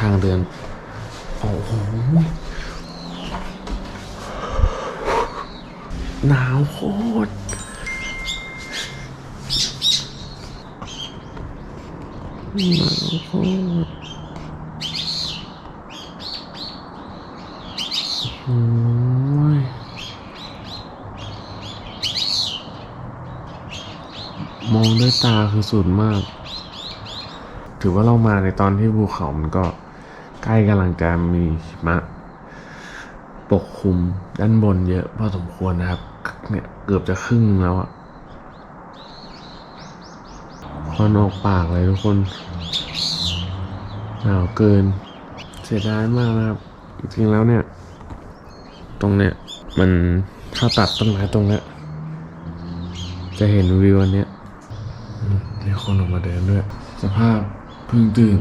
ทางเดิน โอ้โห หนาวโคตรหนาวโคตรโอ้ยมองด้วยตาคือสุดมาก ถือว่าเรามาในตอนที่ภูเขามันก็ใกล้กำลังจะมีหิมะปกคลุมด้านบนเยอะพอสมควรนะครับ เนี่ยเกือบจะครึ่งแล้วอะควันออกปากเลยทุกคนหนาวเกิน เสียดายมากนะครับ จริงแล้วเนี่ย ตรงเนี้ยมันถ้าตัดต้นไม้ตรงเนี้ยจะเห็นวิวอันเนี้ยอืมมีคนออกมาเดินด้วย สภาพ เพิ่งตื่น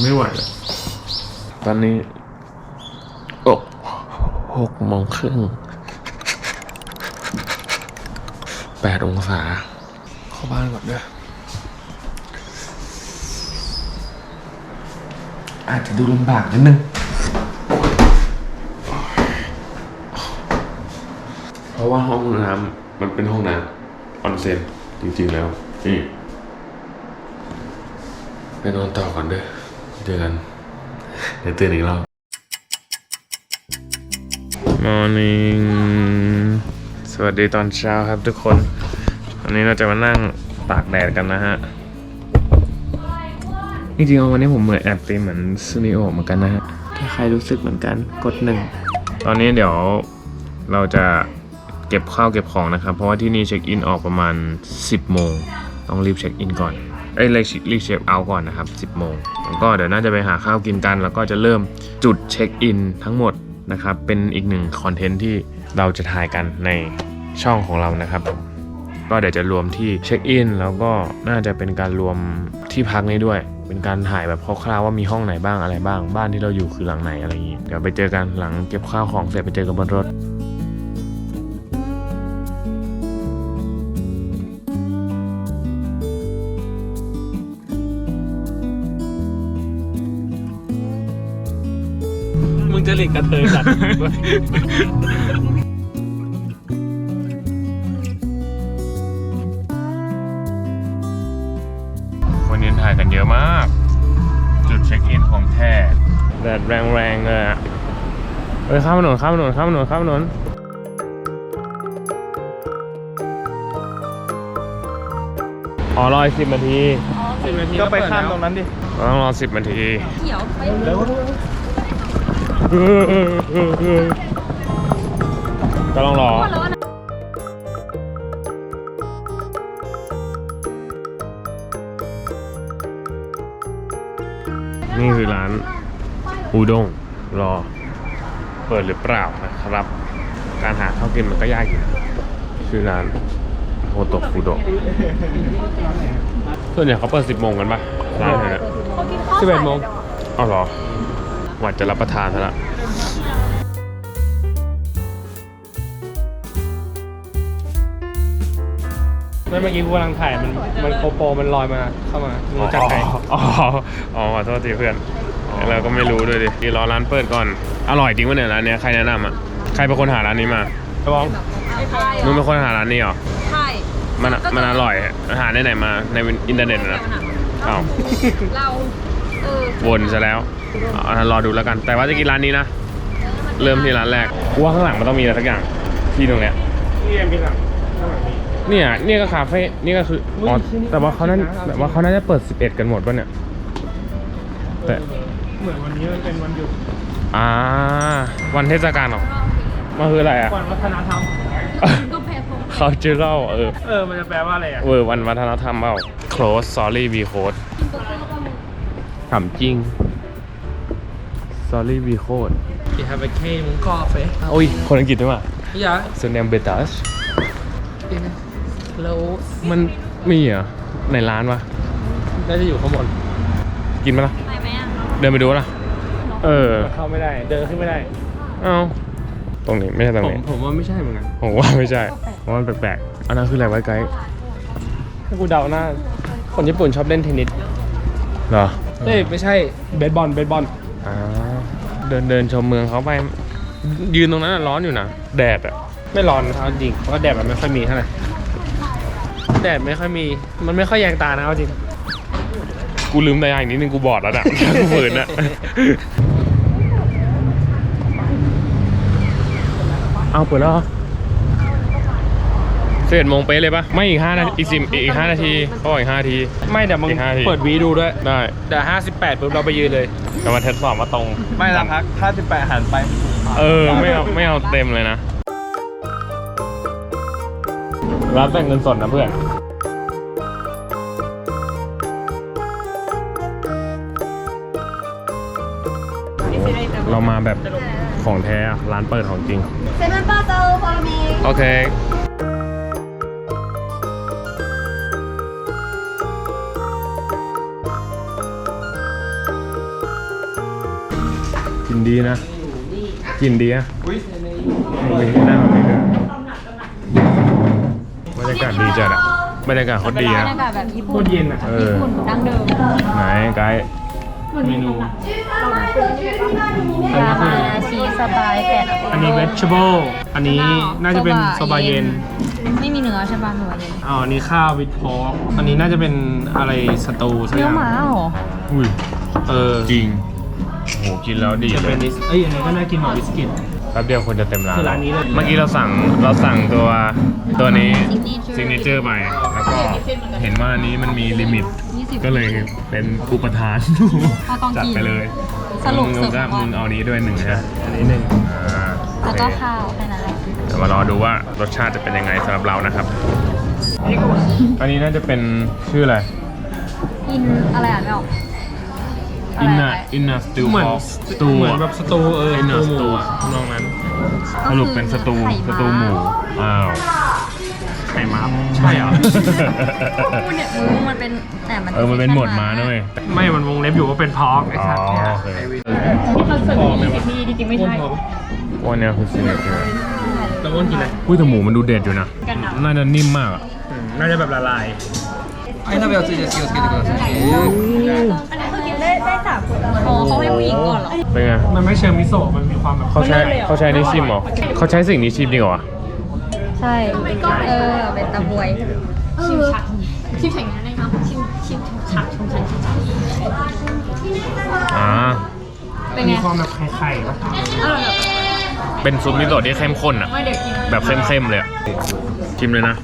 ไม่ไหวแล้วตอนนี้โอ้หกโมงครึ่งแปดองศา เข้าบ้านก่อนเด้ออาจจะดูลำบากนิดนึงเพราะว่าห้องน้ำมันเป็นห้องน้ำออนเซ็นจริงๆแล้วนี่ ไปนอนต่อก่อนเด้อเจอกันเดี๋ยวตื่นอีกรอบ Morning สวัสดีตอนเช้าครับทุกคน วันนี้เราจะมานั่งตากแดดกันนะฮะจริงๆวันนี้ผมเหมือนแอบตีเหมือนซูนิโอเหมือนกันนะฮะ ถ้าใครรู้สึกเหมือนกันกดหนึ่ง ตอนนี้เดี๋ยวเราจะเก็บข้าวเก็บของนะครับ เพราะว่าที่นี่เช็คอินออกประมาณ 10 โมง ต้องรีบเช็คอินก่อน เอ้ยรีบรีบเช็คเอาท์ก่อนนะครับ 10 โมงแล้วก็เดี๋ยวน่าจะไปหาข้าวกินกัน แล้วก็จะเริ่มจุดเช็คอินทั้งหมดนะครับ เป็นอีกหนึ่งคอนเทนต์ที่เราจะถ่ายกันในช่องของเรานะครับก็เดี๋ยวจะรวมที่เช็คอินแล้วก็น่าจะเป็นการรวมที่พักนี้ด้วย เป็นการถ่ายแบบคร่าวๆว่ามีห้องไหนบ้างอะไรบ้าง บ้านที่เราอยู่คือหลังไหนอะไรอย่างนี้ เดี๋ยวไปเจอกันหลังเก็บข้าวของเสร็จไปเจอกันบนรถ ถนนข้ามถนนข้ามถนนข้ามถนนอ๋อรออีกสิบนาทีก็ไปข้ามตรงนั้นดิเราต้องรอสิบนาทีเขียวไปเร็วก็ต้องรอแล้วนะนี่คือร้านอูด้งรอ เปิดหรือเปล่านะครับ การหาข้าวกินมันก็ยากอยู่ชื่อร้านโฮโตะฟูโดะส่วนใหญ่เขาเปิด10โมงกันปะร้านเนี่ยเขากินข้าวสิบเอ็ดโมงเอาเหรอหวัดจะรับประทานซะละไม่เมื่อกี้กูกำลังถ่ายมันมันโกโปรมันลอยมาเข้ามามึงรู้จักใครอ๋อ อ๋อขอโทษทีเพื่อน เราก็ไม่รู้ด้วยดิดีรอร้านเปิดก่อน อร่อยจริงปะเนี่ยร้านเนี้ยใครแนะนำอะใครเป็นคนหาร้านนี้มากระบองใช่มึงเป็นคนหาร้านนี้เหรอใช่มันมันอร่อยหาได้ไหนมาในอินเทอร์เน็ตอะนะอ้าวเราเออวนซะแล้วเอารอดูแล้วกัน แต่ว่าจะกินร้านนี้นะเริ่มที่ร้านแรกกูว่าข้างหลังมันต้องมีอะไรสักอย่างที่ตรงเนี้ยนี่ยังเป็นหลังข้างหลังนี้เนี่ยเนี่ยก็คาเฟ่นี่ก็คืออ๋ออุ๊ยที่นี่แต่ว่าเขาน่าแต่ว่าเขาน่าจะเปิด 11 กันหมดป่ะเนี่ยแต่เหมือนวันนี้มันเป็นวันหยุด อ่า วันเทศกาลเหรอมันคืออะไรอะวันวัฒนธรรมก็แพ้ผมเขาจะเล่าเออ เออ มันจะแปลว่าอะไรอะเวอร์วันวัฒนธรรมเปล่า close sorry be close ถามจริง sorry be close ที่ทำไปแค่มึงกอเฟโอ้ย คนอังกฤษด้วยว่ะยาส่วนแนมเบตัสแล้วมันมีเหรอในร้านวะน่าจะอยู่ข้างบน กินไหมล่ะ ไปไหมอะ เดินไปดูล่ะ เออ เข้าไม่ได้ เดินขึ้นไม่ได้ เอ้า ตรงนี้ไม่ใช่ตรงผมนี้ ผมว่าไม่ใช่เหมือนกัน ผมว่าไม่ใช่ผมว่ามันแปลกอันนั้นคืออะไรไว้ไกด์ถ้ากูเดาหน้า คนญี่ปุ่นชอบเล่นเทนนิสเหรอเอ้ยไม่ใช่เบสบอลเบสบอลอ่าเดินเดินชมเมืองเขาไป ยืนตรงนั้นนะร้อนอยู่นะ แดดอะไม่ร้อนนะครับจริงเพราะว่าแดดมันไม่ค่อยมีเท่าไหร่แดดไม่ค่อยมี มันไม่ค่อยแยงตานะเอาจริง กูลืมตาอย่างนิดนึงกูบอดแล้วอะกูฝืนอะ เอาเปิดแล้วเหรอสิบเอ็ดโมงเป๊ะเลยปะไม่อีกห้านาทีอีกสิบอีกห้านาทีเขาบอกอีกห้านาที ไม่แต่มึงอีกห้านาที เปิดวีดูด้วยได้เดี๋ยวห้าสิบแปดปุ๊บเราไปยืนเลยแต่มาทดสอบว่าตรง ไม่ละพักห้าสิบแปดหันไป เออไม่เอาไม่เอาเต็มเลยนะรับแต่งเงินสดนะเพื่อน เรามาแบบ ของแท้อะร้านเปิดของจริงเซมันป้าเตาฟอร์มีโอเคกินดีนะ กินดีอะมีหน้าแบบนี้ด้วยบรรยากาศดีจัดอะบรรยากาศโคตรดีบรอะรยากาศแบบญี่โคปุ่นตรเย็นอะเออญี่ปุ่นดั้งเดิมไหนไกด์เมนู รามาชีสบายแปดอันนี้ vegetable อันนี้น่าจะเป็นโซบะเย็น ไม่มีเนื้อใช่ป่ะเนื้อเย็นอ๋ออันนี้ข้าววิดพอกอันนี้น่าจะเป็นอะไรสตูสักอเนื้อย่างหมาเหรออุ้ยเออจริงโหกินแล้วดีจะเลเป็ยนนิสเอ้ยอันนี้ก็น่ากินหน่อบิสกิต แป๊บเดียวคนจะเต็มร้านคือร้านนี้เลย เมื่อกี้เราสั่งเราสั่งตัวตัวนี้ Signature ซิงเนเจอร์ไปแล้วก็เห็นว่าอันนี้มันมีลิมิต 20ก็เลยเป็นผู้ประธานก็ต้องจัดกินไปเลยสรุปมึงเสิร์ฟก็ก่อนมึงเอานี้ด้วยหนึ่งนะอันนี้หนึ่งอ่าโอแล้วเคก็ข้าวแค่นั้นแหละเดี๋ยวมารอดูว่ารสชาติจะเป็นยังไงสำหรับเรานะครับอันนี้น่าจะเป็นชื่ออะไร อินอะไรอ่านไม่ออกอินอะไรนาอะไรอินนาสตูเหมือนสตูเหมือนแบบสตูเอออินนาสหตูมูทำนองนั้นสรุปเป็นสตูไข่สตูหมู อ้าว ไข่ม้าใช่เหรอ อืมมันเป็นแต่มัน เออ มันเป็นหมวดมาด้วย ไม่มันวงเล็บอยู่ว่าเป็นพอกไอ้ อ๋อ สัตว์เนี่ย โอเค ที่เขาเสิร์ฟยี่สิบนี่จริงๆไม่ใช่ ว่าเนี่ยคือซิเนเจอร์ แล้วอ้วนกินอะไร อุ้ยแต่หมูมันดูเด็ดอยู่นะ น่าจะนิ่มมากอะ อืมน่าจะแบบละลาย はい、鍋はついて気をつけてください。 อันนี้คือกินได้ได้สามคนอ๋อเขาให้ผู้หญิงก่อนเหรอ เป็นไง มันไม่เชิงมิโซะมันมีความแบบ เขาใช้เขาใช้นี่ชิมเหรอเขาใช้สิ่งนี้ชิมจริงเหรอวะ ใช่เออเป็นตะบวย ชิมชักชิมแข่งนั้นเลยครับชิมชิมชักชิมชักชิมชักอ่าเป็นไงมีความแบบไข่ๆปะอร่อยแบบเป็นซุปมิโซะที่เข้มข้นอะไม่เดี๋ยวกินแบบเข้มๆเลยอะชิมเลยนะ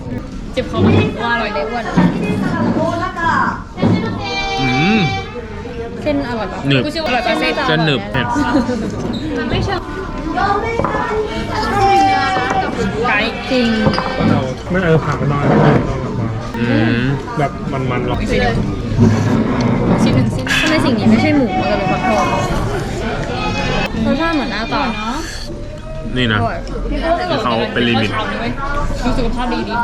เจ็บคอว่าอร่อยได้อ้วนอืมเส้นอร่อยปะหนึบกูเชื่อว่าอร่อยปะเส้นจะหนึบเผ็ดมันไม่เชิง ไก่จริงเราไม่เออผ่านไปน้อยไม่ได้ลองแบบมาอืมแบบมันๆหรอกชิ้นหนึ่งชิ้นทำไมสิ่งนี้ไม่ใช่หมูมันจะเป็นฟักทองรสชาติเหมือนหน้าตานี่นะอร่อยคือเขาเป็นลิมิตดูสุขภาพดีดี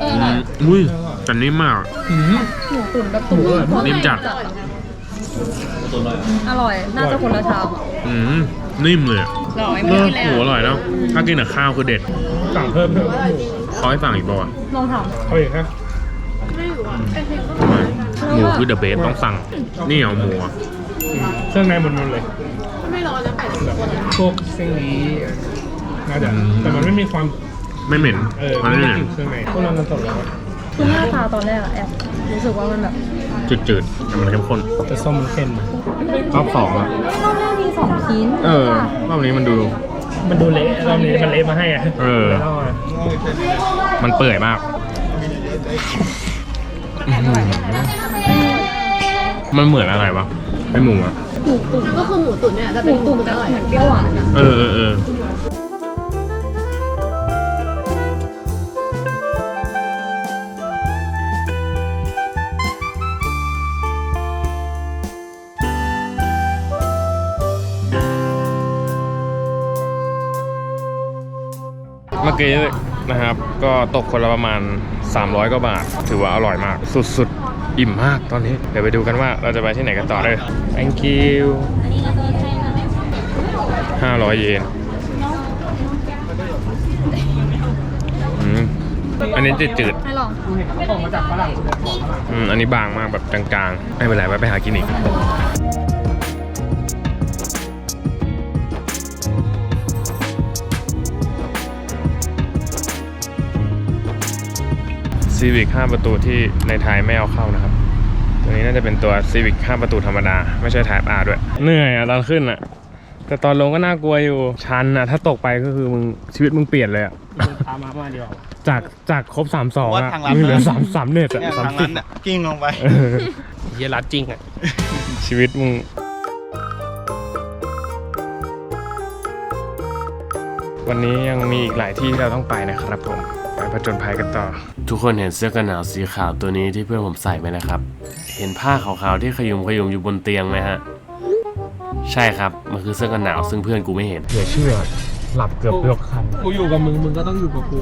เอออร่อยอุ้ยแต่นิ่มมากอืมหมูตุ๋นแบบตุ๋นนิ่มจัดอร่อย น่าจะคนละชามอืม นิ่มเลย อะอร่อยเอไม่อกินเลยโหอร่อยเนาะถ้ากินกับข้าวคือเด็ดสั่งเพิ่มเถอะเขาให้สั่งอีกป่าวะลองถามเอาอีกฮะหมูคือเดอะเบสต้องสั่งนี่เอาหมูอะอืมเครื่องในมันๆเลยไม่ร้อนแล้วแบบพวกเส้นนี้น่าจะแต่มันไม่มีความไม่เหม็นเออมันไม่ไม่ได้เหม็นกลิ่นเครื่องในพวกเรากันสดแล้วอะคือหน้าตาตอนแรกอะแอบรู้สึกว่ามันแบบ จืดๆแต่มันเข้มข้นแต่ส้มมันเค็มรอบสองอะรอบแรกมีสองชิ้นเออรอบนี้มันดู มันดูเละรอบนี้มันเละมาให้อะเออไม่ต้องอะมันเปื่อยมากอื้อหือมันเหมือนอะไรวะไอหมูอะก็คือหมูตุ๋นเนี่ยจะเป็นหมูตุ๋นแต่เหมือนเปรี้ยวหวานอะ เออเออเออ กี้นะครับ ก็ตกคนละประมาณ 300 กว่าบาท ถือว่าอร่อยมาก สุดๆ อิ่มมากตอนนี้ เดี๋ยวไปดูกันว่าเราจะไปที่ไหนกันต่อเลย thank you อันนี้เราจะใช้มาไหมห้าร้อยเยนอืมอันนี้จืดจืดให้ลองกูเห็นเขาส่งมาจากฝรั่งเลยของฝรั่งๆอืมอันนี้บางมากแบบกลางๆ ไม่เป็นไรไว้ไปหากินอีก ซีวิก5ประตูที่ในไทยไม่เอาเข้านะครับ ตัวนี้น่าจะเป็นตัวซีวิก5ประตูธรรมดา ไม่ใช่ Type R ด้วย เหนื่อยอะตอนขึ้นอะแต่ตอนลงก็น่ากลัวอยู่ ชันอะถ้าตกไปก็คือมึงชีวิตมึงเปลี่ยนเลยอะพามามาเดียวจากจากครบ3 2ว่าอะทางลัดมึงเหลือนะสามสามเน็ตอะเนี่ยสามทางสินั้บนน่ะกิ้งลงไปเออเยรัดจริงอะชีวิตมึงวันนี้ยังมีอีกหลายที่ที่เราต้องไปนะครับผม ไปผจญภัยกันต่อ ทุกคนเห็นเสื้อกันหนาวสีขาวตัวนี้ที่เพื่อนผมใส่ไหมนะครับ เห็นผ้าขาวๆที่ขยุมขยุมอยู่บนเตียงไหมฮะ ใช่ครับ มันคือเสื้อกันหนาวซึ่งเพื่อนกูไม่เห็นเผื่อเชื่อ หลับเกือบยกคัน กูอยู่กับมึง มึงก็ต้องอยู่กับกู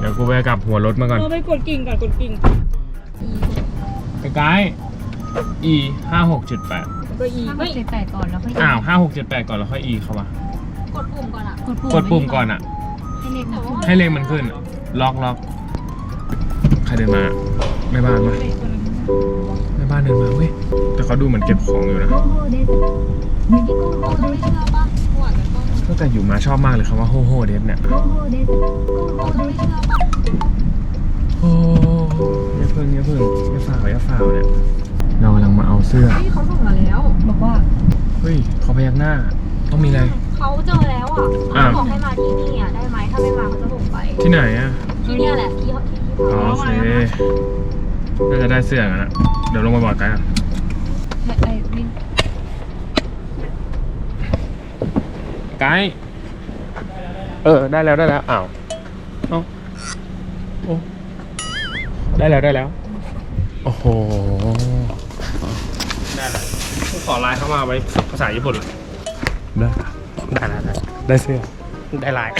เดี๋ยวกูไปกลับหัวรถมาก่อน เราไปกดกิ่งก่อนกดกิ่งไปไกด์ e ห้าหกจุดแปดก็อีก็เจ็ดแปดก่อนแล้วค่อยอ้าวห้าหกเจ็ดแปดก่อนแล้วค่อย e เข้ามากดปุ่มก่อนอะกดปุ่มก่อนอะให้เล็กนะให้เลขมันขึ้น ล็อกล็อกใครเดินมาแม่บ้านมาแม่บ้านเดินมาเว้ยแต่เขาดูเหมือนเก็บของอยู่นะตั้งแต่อยู่มาชอบมากเลยคำว่าโฮโฮเดฟเนี่ยโอ้ยเพิ่งเนี่ยเพิ่งเนี่ยฝ่าวเนี่ยฝ่าวเนี่ยเรากำลังมาเอาเสื้อที่เขาส่งมาแล้ว บอกว่า เฮ้ยเขาพยักหน้า ต้องมีอะไร เขาเจอแล้วอะอะเขาบอกให้มาที่นี่อะได้ไหมถ้าไม่มาเขาจะส่งไป ที่ไหนอะที่เนี่ยแหละที่ที่ที่อ๋อโอเคก็จะได้เสื้อกันนะเดี๋ยวลงมาบอกกันไอ้วินไกด์เออ ได้แล้วได้แล้ว อ้าวเอ้าโอ้ได้แล้วได้แล้ว โอ้โห ได้แล้วกูขอไลน์เข้ามาไว้ภาษาญี่ปุ่นเลยได้ได้แล้วได้ได้เสื้อได้ไลน์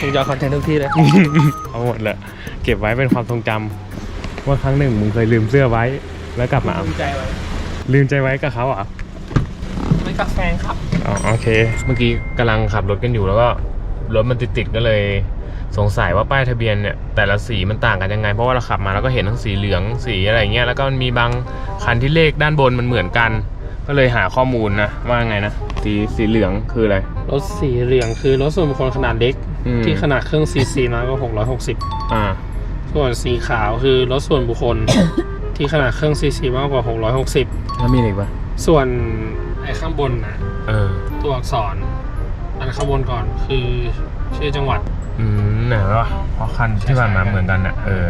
มึงจะเอาคอนเทนต์ทุกที่เลย เอาหมดเลยเก็บไว้เป็นความทรงจำว่าครั้งหนึ่งมึงเคยลืมเสื้อไว้ แล้วกลับมาเอาภูมิใจไว้ลืมใจไว้กับเขาเหรอะ ไม่กับแฟนครับอ๋อโอเค เมื่อกี้กำลังขับรถกันอยู่แล้วก็รถมันติดๆก็เลย สงสัยว่าป้ายทะเบียนเนี่ยแต่ละสีมันต่างกันยังไง เพราะว่าเราขับมาแล้วก็เห็นทั้งสีเหลืองสีอะไรเงี้ยแล้วก็มันมีบางคันที่เลขด้านบนมันเหมือนกัน ก็เลยหาข้อมูลนะ ว่าไงนะ สีสีเหลืองคืออะไร รถสีเหลืองคือรถส่วนบุคคลขนาดเล็ก อืม ที่ขนาดเครื่องซีซีน้อยกว่า660 อ่า ส่วนสีขาวคือรถส่วนบุคคล ที่ขนาดเครื่องซีซีมากกว่า 660 แล้วมีอะไรอีกปะส่วนไอ้ข้างบนนะเออ ตัวอักษรอันข้างบนก่อนคือชื่อจังหวัด อืมไหนวะเพราะคันที่ผ่านมาเหมือนกันน่ะ เออ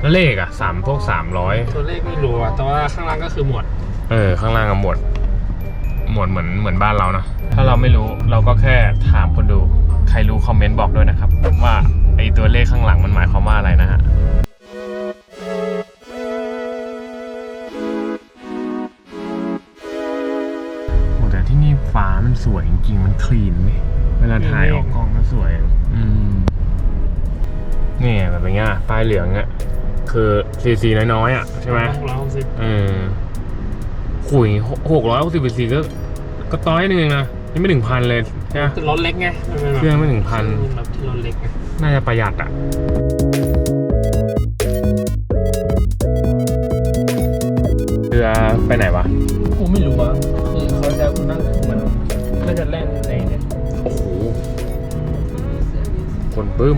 แล้วเลขอะสามพวกสามร้อยตัวเลขไม่รู้อะแต่ว่าข้างล่างก็คือหมวด เออ ข้างล่างกับหมวด หมวดเหมือนเหมือนบ้านเราเนอะถ้าเราไม่รู้เราก็แค่ถามคนดู ใครรู้คอมเมนต์บอกด้วยนะครับ ว่าไอตัวเลขข้างหลังมันหมายความว่าอะไรนะฮะโอ้แต่ที่นี่ฟ้ามันสวยจริงๆ มันคลีนเว้ยเวลาถ่ายออกกล้องก็สวย อืมนี่แบบอย่างเงี้ยป้ายเหลืองอะคือซีซีน้อยๆอะใช่ไหม660เออ ขุยหกร้อยหกสิบซีก็ก็ต้อยหนึงเองนะยังไม่ถึงพันเลยใช่ไหมคือรถเล็กไงมันเป็นแบบเครื่องไม่ถึงพันแบบที่รถเล็กไงน่าจะประหยัดอะเรือไปไหนวะกูไม่รู้อะคือเขาจะกูนั่งเหมือนน่าจะแล่นในเนี่ยโอ้โหคนปึ้ม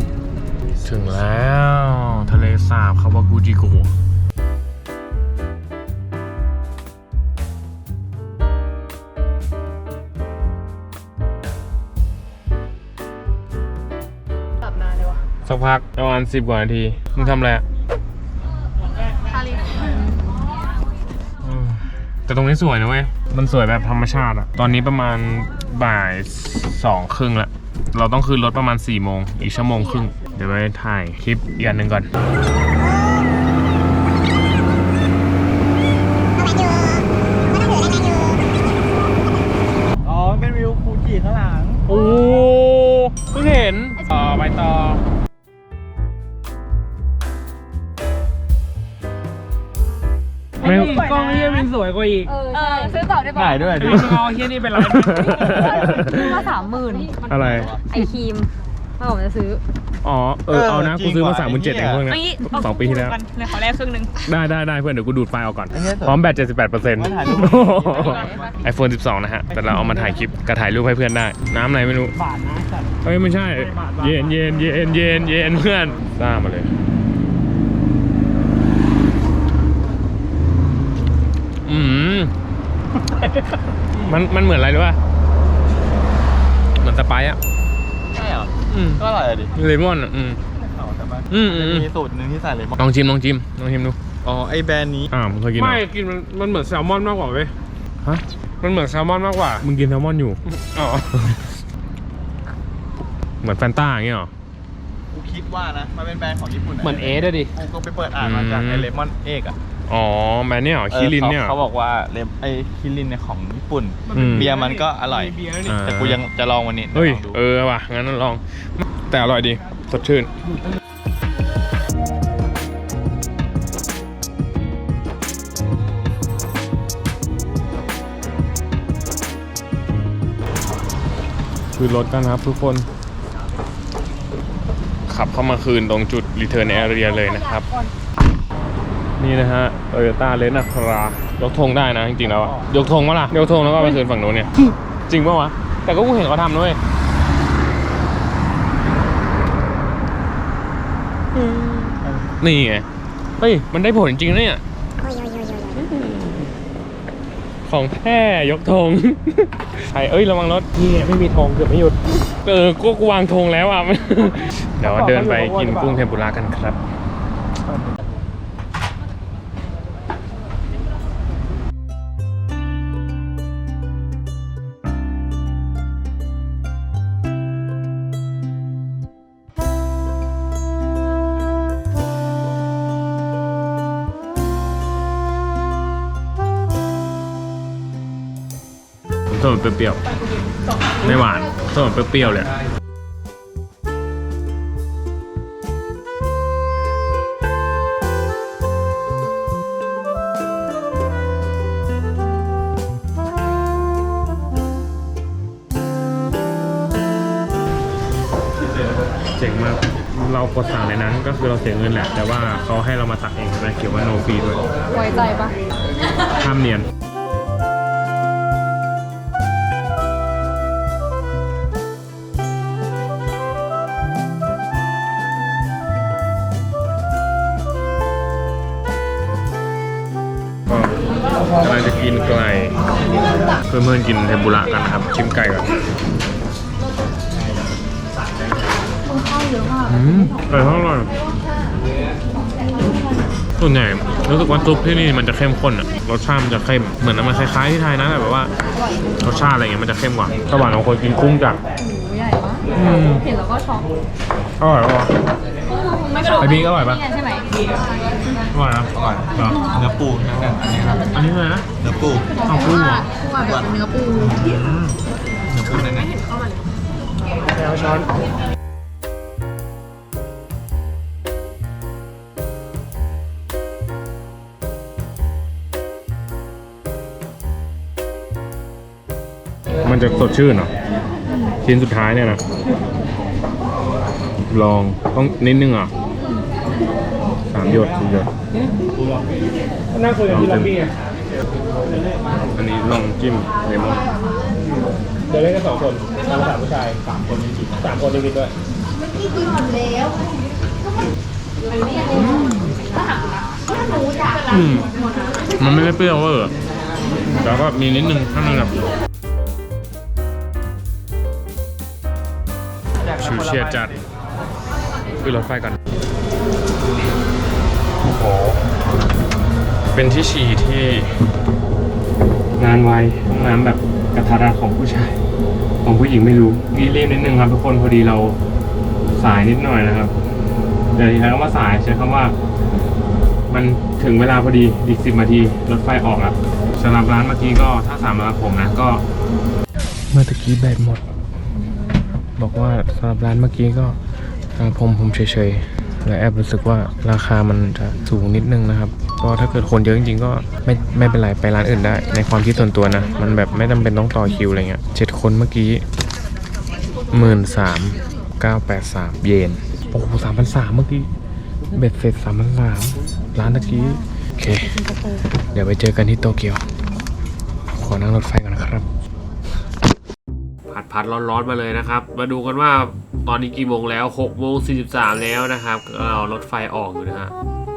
ถึงแล้ว ทะเลสาบคาวากูจิโกะ สักพักประมาณสิบกว่านาที มึงทำอะไรอะทาริอืมแต่ตรงนี้สวยนะเว้ย มันสวยแบบธรรมชาติอะตอนนี้ประมาณบ่ายสองครึ่งละ เราต้องขึ้นรถประมาณ4ี่โมง อีกชั่วโมงครึ่ง เดี๋ยวไปถ่ายคลิปอีกอันหนึ่งก่อน อ๋อ เป็นวิวฟูจิข้างหลัง โอ้เพิ่งเห็น ต่อไปต่อ ไม่ กล้องเฮียมันสวยกว่าอีกเออใช่ซื้อต่อได้ปะถ่ายด้วยมึดิงเอาเฮียนี่เป็นไรซื้อมาสามหมื่นอะไร ไอครีมมถ้าผมจะซื้ออ๋อ เออ เอานะกูซื้อมาสามหมื่นเจ็ดเองเพื่อนนะเอางี้สองปีที่แล้วกันเลยขอแลกครึ่งหนึ่งได้ได้ได้เพื่อน เดี๋ยวกูดูดไฟล์เอาก่อนพร้อมแบต78เปอร์เซ็นต์ไอโฟน12นะฮะ แต่เราเอามาถ่ายคลิปกระถ่ายรูปให้เพื่อนได้ น้ำอะไรไม่รู้ บาทนะสัตว์เฮ้ย ไม่ใช่ เย็นเย็นเย็นเย็นเย็นเพื่อนซ่ามาเลย อืม มันมันเหมือนอะไรรู้ป่ะเหมือนสไปซ์อะใช่เหรออืมก็อร่อยอะดิเลมอนอะอืม เอาแต่ว่าอืมอืมอืม มีสูตรหนึ่งที่ใส่เลมอนลองชิมลองชิมลองชิมดูอ๋อไอแบรนด์นี้อ่ามึงเคยกินเหรอไม่กินมันมันเหมือนแซลมอนมากกว่าเว้ยฮะมันเหมือนแซลมอนมากกว่ามึงกินแซลมอนอยู่ อ๋อเหมือนแฟนต้าอย่างเงี้ยเหรอ กูคิดว่านะมันเป็นแบรนด์ของญี่ปุ่นเหมือนเอสอะดิ กูก็ไปเปิดอ่านมาจากไออืมเลมอนเอกอะ อ๋อแบรนด์เนี่ยเหรอคิรินเนี่ยเหรอเขาบอกว่าเลมไอคิรินเนี่ยของญี่ปุ่น อืม เบียร์มันก็อร่อย มีเบียร์นี่อ่า แต่กูยังจะลองวันนี้เฮ้ยลองดูเออว่ะ งั้นลอง แต่อร่อยดี สดชื่น คือรถกันครับทุกคน ขับเข้ามาคืนตรงจุด Return Area เลยนะครับนี่ นะฮะ Toyota l e n a c r a ยกธงได้นะจริงๆแล้วอะยกธงวะล่ะ ยกธงแล้วก็เอาไปคืนฝั่งนู้นเนี่ย จริงปะวะ แต่ก็กูเห็นเขาทำด้วยนี่ไง เฮ้ย มันได้ผลจริงๆนะเนี่ย ของแท้ยกธงใช่เอ้ย ระวังรถนี่ไงไม่มีธงเกือบไม่หยุด เออกูกูวางธงแล้วอะ เดี๋ยวเดินไปกินกุ้งเทมปุระกันครับ เปรี้ยวๆไม่หวานส้มเปรี้ยวๆเลยเจ๋งมาก เรากดสั่งในนั้นก็คือเราเสียเงินแหละ แต่ว่าเขาให้เรามาตักเองเลยเขียนว่า no fee ด้วยไว้ใจปะห้ามเนียน ก็กำลังจะกินไก่เพื่อนเพื่อนๆกินเทมปุระกันนะครับ ชิมไก่ก่อนอืมไก่ทอดอร่อยส่วนใหญ่รู้สึกว่าซุปที่นี่มันจะเข้มข้นอะรสชาติมันจะเข้มเหมือนมันคล้ายๆที่ไทยนะแต่แบบว่ารสชาติอะไรเงี้ยมันจะเข้มกว่าระหว่างเราคนกินกุ้งจากหมูใหญ่มากอืมเห็นแล้วก็ช็อกอร่อยปะไม่กระโดดไอพีก็อร่อยปะนี่ไงใช่ไหม อร่อยนะอร่อยเหรอเนื้อปูนั่นน่ะอันนี้ครับอันนี้เลยนะเนื้อปูเอากุ้งเหรอคั่วแบบเนื้อปูเนื้อปูนั่นน่ะแล้วช้อนมันจะสดชื่นเหรอชิ้นสุดท้ายเนี่ยนะ ลองต้องนิดนึงอะ สามหยดสี่หยดนั่งคุยกันที่ล็อบบี้ไงอันนี้ลองจิ้มเลมอนเดี๋ยวเล่นกันสองคนเราสามผู้ชายสามคนสามคนนิดๆด้วยอืมมันไม่ได้เปรี้ยวเวอร์แต่ก็มีนิดนึงถ้ามันแบบชิวเชียร์จัดคือรถไฟกัน เป็นที่ฉี่ที่ งานไวห้องน้ำแบบกระทะรัดของผู้ชาย ของผู้หญิงไม่รู้นี่รีบนิดนึงครับทุกคนพอดีเราสายนิดหน่อยนะครับเดี๋ยวใช้คำว่าสายใช้คำว่า มันถึงเวลาพอดีอีกสิบนาทีรถไฟออกแล้วสำหรับร้านเมื่อกี้ก็ถ้าสามร้านผมนะก็ เมื่อตะกี้แบตหมด บอกว่าสำหรับร้านเมื่อกี้ก็ทางผมผมเฉยๆและแอบรู้สึกว่าราคามันจะสูงนิดนึงนะครับ ก็ถ้าเกิดคนเยอะจริงๆก็ไม่ไม่เป็นไรไปร้านอื่นได้ ในความคิดส่วนตัวนะ มันแบบไม่จำเป็นต้องต่อคิวอะไรเงี้ยเจ็ดคนเมื่อกี้หมื่นสาม983เยนโอ้โห3,300เมื่อกี้เบ็ดเสร็จ3,300ร้านตะกี้โอเค เดี๋ยวไปเจอกันที่โตเกียว ขอนั่งรถไฟก่อนนะครับ ผัดผัดร้อนๆมาเลยนะครับ มาดูกันว่าตอนนี้กี่โมงแล้ว6โมง43 แล้วนะครับเรารถไฟออกอยู่นะฮะ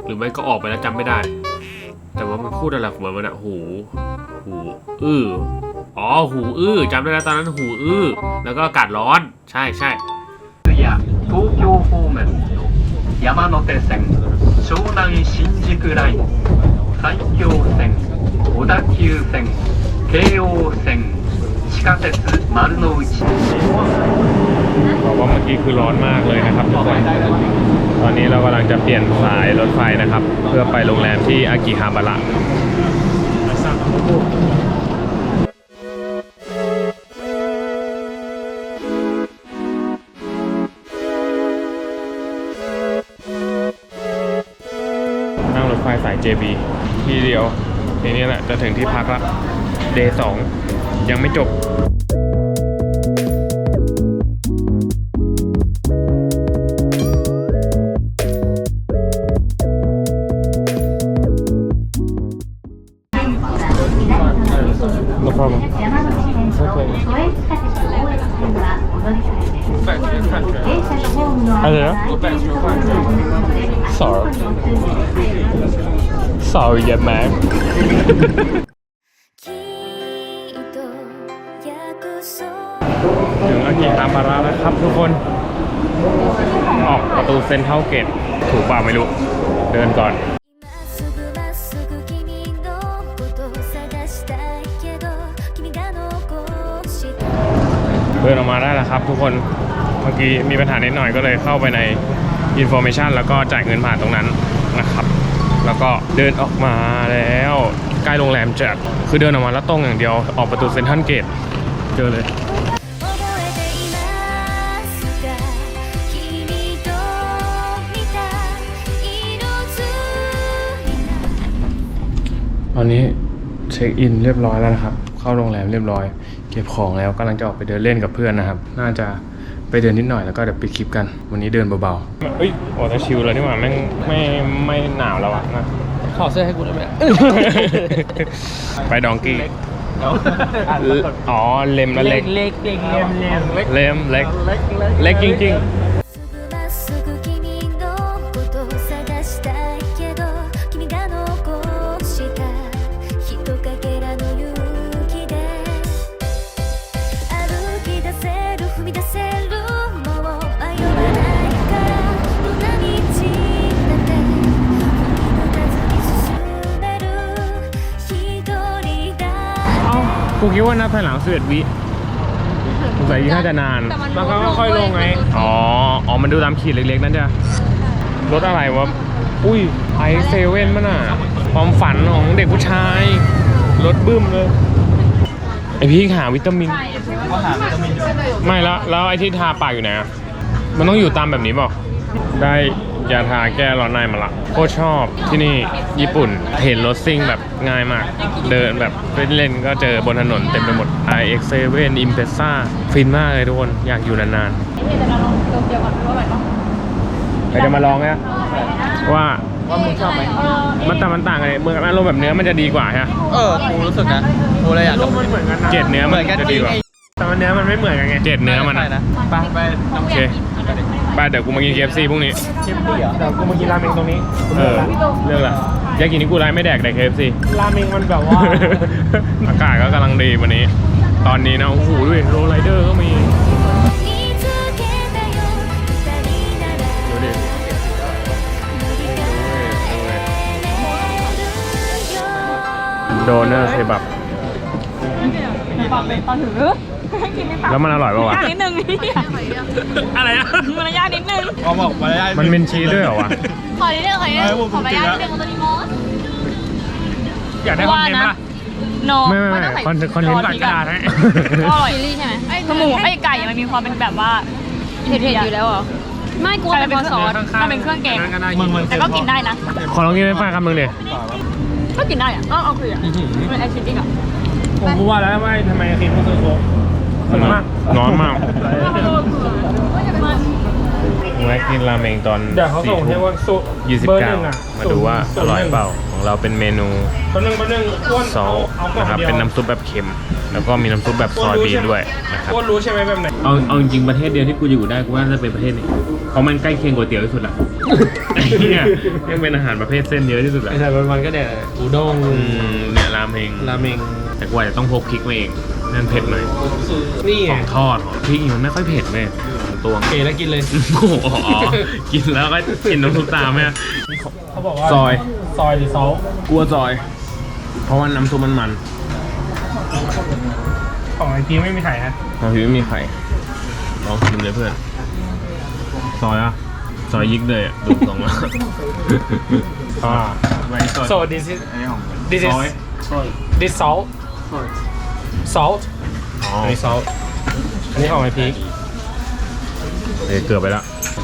หรือไม่ก็ออกไปแล้วจำไม่ได้ แต่ว่ามันพูดอะไรของมันวะเนี่ยหู หู อื้อ อ๋อ หูอื้อจำได้แล้วตอนนั้นหูอื้อ แล้วก็อากาศร้อน ใช่ใช่ や東京方面と山手線湘南新宿ライン埼京線小田急線京王線地下鉄丸の内 บอกว่าเมื่อกี้คือร้อนมากเลยนะครับทุกคนตอนนี้เรากำลังจะเปลี่ยนสายรถไฟนะครับ เพื่อไปโรงแรมที่อากิฮาบาระนั่งรถไฟสาย JB ทีเดียวทีนี้แหละจะถึงที่พักละ เดย์สองยังไม่จบ ถึงอากิฮามาระแล้วครับทุกคน ออกประตูเซนเทรัลเกต ถูกเป่าไม่รู้ เดินก่อน เดินออกมาได้แล้วครับทุกคน เมื่อกี้มีปัญหานิดหน่อยก็เลยเข้าไปในอินโฟ m a t i o แล้วก็จ่ายเงินผ่านตรงนั้นนะครับ แล้วก็เดินออกมาแล้วใกล้โรงแรมจัดคือเดินออกมาแล้วตรงอย่างเดียวออกประตูเซ็นทรัลเกตเจอเลย ตอนนี้เช็คอินเรียบร้อยแล้วนะครับ เข้าโรงแรมเรียบร้อย เก็บของแล้วกำลังจะออกไปเดินเล่นกับเพื่อนนะครับ น่าจะไปเดินนิดหน่อยแล้วก็เดี๋ยวปิดคลิปกัน วันนี้เดินเบาๆเอ้ยโอ้แต่ชิลเลยนี่หว่าแม่งไม่ไม่หนาวแล้วอะนะขอเสื้อให้กูได้ไหมไปดองกี้อ๋อเล็มแล้วเล็กเล็กเล็กเล็มเล็มเล็กเล็มเล็กเล็กจริงま กูคิดว่านับถอยหลังสิบเอ็ดวิสงสัยน่าจะนาน แต่มันแล้วก็ค่อยๆลงไง อ๋อ อ๋อ มันดูตามขีดเล็กๆ นั่นจ้ะรถอะไรวะ อุ้ยไอเซเว่นมันอะ ความฝันของเด็กผู้ชาย รถบึ้มเลย ไอพี่หาวิตามิน ไม่แล้วแล้วไอที่ทาปากอยู่ไหนอะมันต้องอยู่ตามแบบนี้เปล่า ได้ยาทาแก้ร้อนในมาละโคตรชอบที่นี่ญี่ปุ่นเห็นรถซิ่งแบบง่ายมาก เดินแบบเล่นๆก็เจอบนถนนเต็มไปหมด iX7 Impreza ฟินมากเลยทุกคนอยากอยู่นานๆเดี๋ยวเราลองโตเกียวก่อนว่าแบบว่าใครจะมาลองเนี่ยว่าว่ามึงชอบไหมมันแต่มันต่างกันเลยเมื่ออารมณ์แบบเนื้อมันจะดีกว่าใช่ไหมเออกูรู้สึกนะกูเลยอยากจะมันเหมือนกันนะเกล็ดเนื้อเหมัมือนนกันจะจดีริงกว่าไอ้แต่มันเนื้อมันไม่เหมือนกันไงเกล็ดเนื้อมันใช่อะนะไปไปโอเค บ้เดี๋ยวกูมากิน KFC พรุ่งนี้ KFC เหรอเดี๋ยวกูมากินราเมงตรงนี้เออ เรื่องละยากินนี่กูไลน์ไม่แดกแต่เคฟราเมงมันแบบว่า อากาศก็กำลังดีวันนี้ ตอนนี้นะ โอ้โหด้วยโรลไรเดอร์ก็มี ดูดิโดเนอร์เคบับ ปรัตอนถือ กินไม่ปากแล้วมันอร่อยป่าวะยากนิดนึงนี่อะไรนะมันยากนิดนึงเขาบอกมาได้มันเป็นชีสด้วยเหรอวะ ขอนิดนึงขอนิดนึงขอไปยากนิดนึงโอโตริโมสอยากได้คอนเทนต์ป่ะโนไม่ไม่ไม่คอนคอนเทนต์ตัดกระดาษให้ก็อร่อยซีรีส์ใช่ไหมคือหมูไอ้ไก่มันมีความเป็นแบบว่าเผ็ดๆอยู่แล้วเหรอ ไม่กลัวเป็นซอสมันเป็นเครื่องแกง มึงมึงแต่ก็กินได้นะ ขอลองกินเป็นไฟคำหนึ่งดิก็กินได้อะก็เอาคืออะเป็นแอคชิติ้งอะผมรู้ว่าแล้วว่าทำไมครีมต้องซื้อโค้ก ร้อนมากร้อนมากมันแวะกินราเมงตอนเดี๋ยวเขาส่งให้ว่าสุยี่สิบเบอร์หเก้านึ่งอะมาดูว่าอร่อยเปล่าของเราเป็นเมนูเบอร์หนึ่งเบอร์หนึ่งอ้วนซอสเอากล่องนะครับเดียวเป็นน้ำซุปแบบเค็ม แล้วก็มีน้ำซุปแบบซอยบีนด้วยนะครับอ้วนรู้ใช่ไหมแบบไหนเอาเอาจริงๆประเทศเดียวที่กูอยู่ได้กูว่าน่าจะเป็นประเทศนี้เพราะมันใกล้เคียงก๋วยเตี๋ยวที่สุดละไอ้เนี่ยยังเป็นอาหารประเภทเส้นเยอะที่สุดละไอ้ชายวันๆก็แดกอูด้งอืมเนี่ยราเมงราเมงแต่กูอาจจะต้องพกพริกมาเอง นั่นเผ็ดหน่อยนี่ขไงองทอดของพริกนี่มันไม่ค่อยเผ็ดเลยตวงโอเคแล้วกินเลย โอ้โหอ๋อกินแล้วก็กินน้ำซุปตามไหมเขาบอกว่าซอย ซอยหรือซอสกลัวซอย เพราะว่าน้ำซุปมันมันของไอพีไม่มีไข่ฮะบางทีไม่มีไข่ลองชิมเลยเพื่อน ซอยอะ ซอยยิกเลยอะดูตรงแล้วอ่า ไว้ซอย so this is อันนี้ของ this ซ is อย this salt salt อ๋ออันนี้ salt อันนี้ของไอพีเอ้ยเกือบไปละ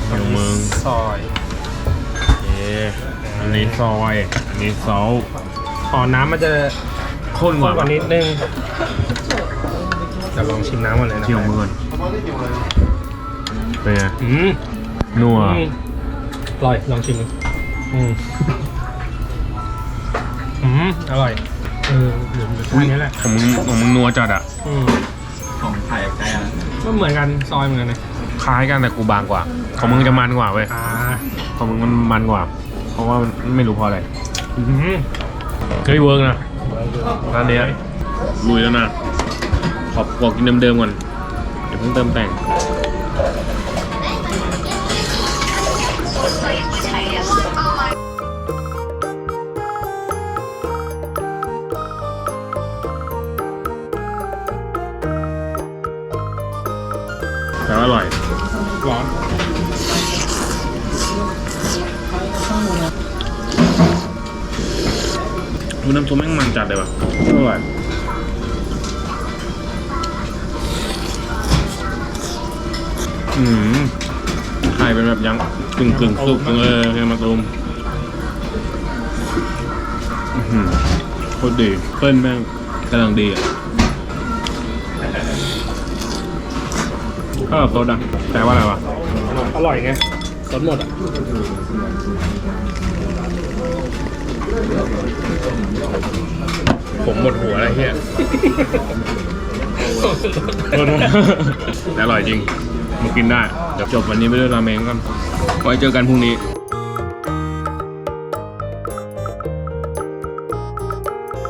ของมึงซอยเอ๊ะอันนี้ซอยอันนี้ซอสอ๋อน้ำมันจะข้นกข้ว่านกว่านิดนึงเดี๋ยวลองชิมน้ำก่อนเลยนะเที่ยวมือนเป็นไงอืมนัวอืมอร่อย ลองชิมดูอืมอืมอร่อย เออเหมือนแบบนี้แหละของมึงของมึงนัวจัดอะ อืมของไทยกับไก่อะก็เหมือนกันซอยเหมือนกันเลยคล้ายกันแต่กูบางกว่า ของมึงจะมันกว่าเว้ย อ่าของมึงมันมันกว่า เพราะว่าไม่รู้เพราะอะไรอืมเฮ้ยเวิร์กนะร้านเนี้ยลุยแล้วนะ ขอบบอกกินเดิมๆก่อน เดี๋ยวเพิ่งเติมแต่ง ดูน้ำซุปแม่งมันจัดเลยว่ะอร่อยอืมไข่เป็นแบบยังกึ่งกึ่งๆสุกเออแกงมะตูมอื้อหือโคตรดีเปิ้ลแม่งกำลังดีอะก็แบบโซดอะแปลว่าอะไรวะอ ร่อยไงสดหมดอะผมหมดหัวแล้วเฮียแต่อร่อยจริงมากินได้เดี๋ยวจบวันนี้ไปด้วยราเมงกันไว้เจอกันพรุ่งนี้